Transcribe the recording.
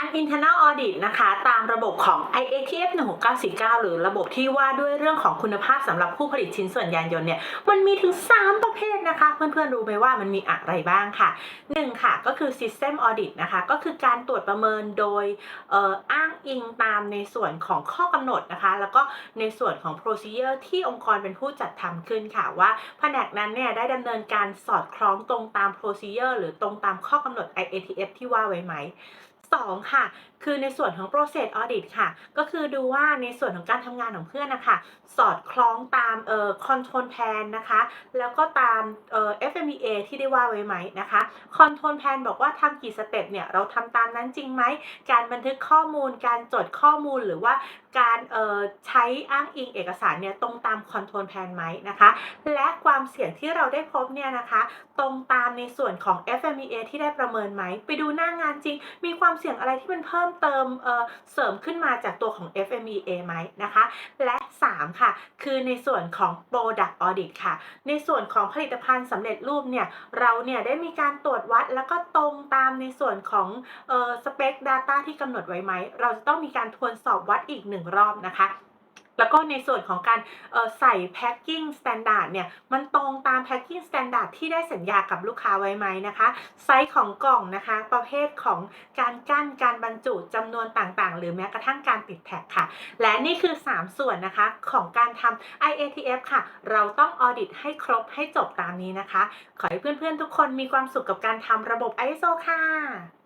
การ internal audit นะคะ ตามระบบของ IATF 169หรือระบบที่ว่าด้วยเรื่องของคุณภาพสำหรับผู้ผลิตชิ้นส่วนยานยนต์เนี่ยมันมีถึง 3 ประเภทนะคะ เพื่อนๆรู้ไหมว่ามันมีอะไรบ้างค่ะ 1 ค่ะ ก็คือ system audit นะคะ ก็คือการตรวจประเมินโดยอ่ออ้างอิงตามในส่วนของข้อกำหนดนะคะ แล้วก็ในส่วนของ procedure ที่องค์กรเป็นผู้จัดทำขึ้นค่ะว่าแผนกนั้นเนี่ยได้ดำเนินการสอดคล้องตรงตาม procedure หรือตรงตามข้อกำหนด IATF ที่ว่าไว้ไหม 2 ค่ะ คือในส่วนของ process audit ค่ะ ก็คือดูว่าในส่วนของการทำงานของเพื่อนนะคะสอดคล้องตามเอ่อ control plan นะคะ แล้วก็ตามเอ่อ FMEA ที่ได้ว่าไว้ไหมนะคะ control plan บอกว่าทำกี่สเต็ปเนี่ย เราทำตามนั้นจริงไหม การบันทึกข้อมูล การจดข้อมูลหรือว่าการใช้อ้างอิงเอกสารเนี่ยตรงตาม control plan ไหมนะคะ และความเสี่ยงที่เราได้พบเนี่ยนะคะ ตรงตามในส่วนของ FMEA ที่ได้ประเมินไหม ไปดูหน้างานจริง มีความเสี่ยงอะไรที่มันเพิ่มเติมเเสริมขึ้นมาจากตัวของ FMEA ไหมนะคะ และ 3 ค่ะ คือในส่วนของ Product Audit ค่ะ ในส่วนของผลิตภัณฑ์สำเร็จรูปเนี่ยเราเนี่ยได้มีการตรวจวัด แล้วก็ตรงตามในส่วนของสเปค Data ที่กำหนดไว้ไหม เราจะต้องมีการทวนสอบวัดอีกหนึ่งรอบนะคะแล้วก็ในส่วนของการเอ่อใส่ Packing Standard เนี่ยมันตรงตาม Packing Standard ที่ได้สัญญากับลูกค้าไว้ไหมนะคะ ไซส์ของกล่องนะคะ ประเภทของการกั้นการบรรจุจำนวนต่างๆ หรือแม้กระทั่งการติดแท็กค่ะ และนี่คือ 3 ส่วนนะคะของการทำ IATF ค่ะ เราต้องออดิตให้ครบให้จบตามนี้นะคะ ขอให้เพื่อนๆทุกคนมีความสุขกับการทำระบบ ISO ค่ะ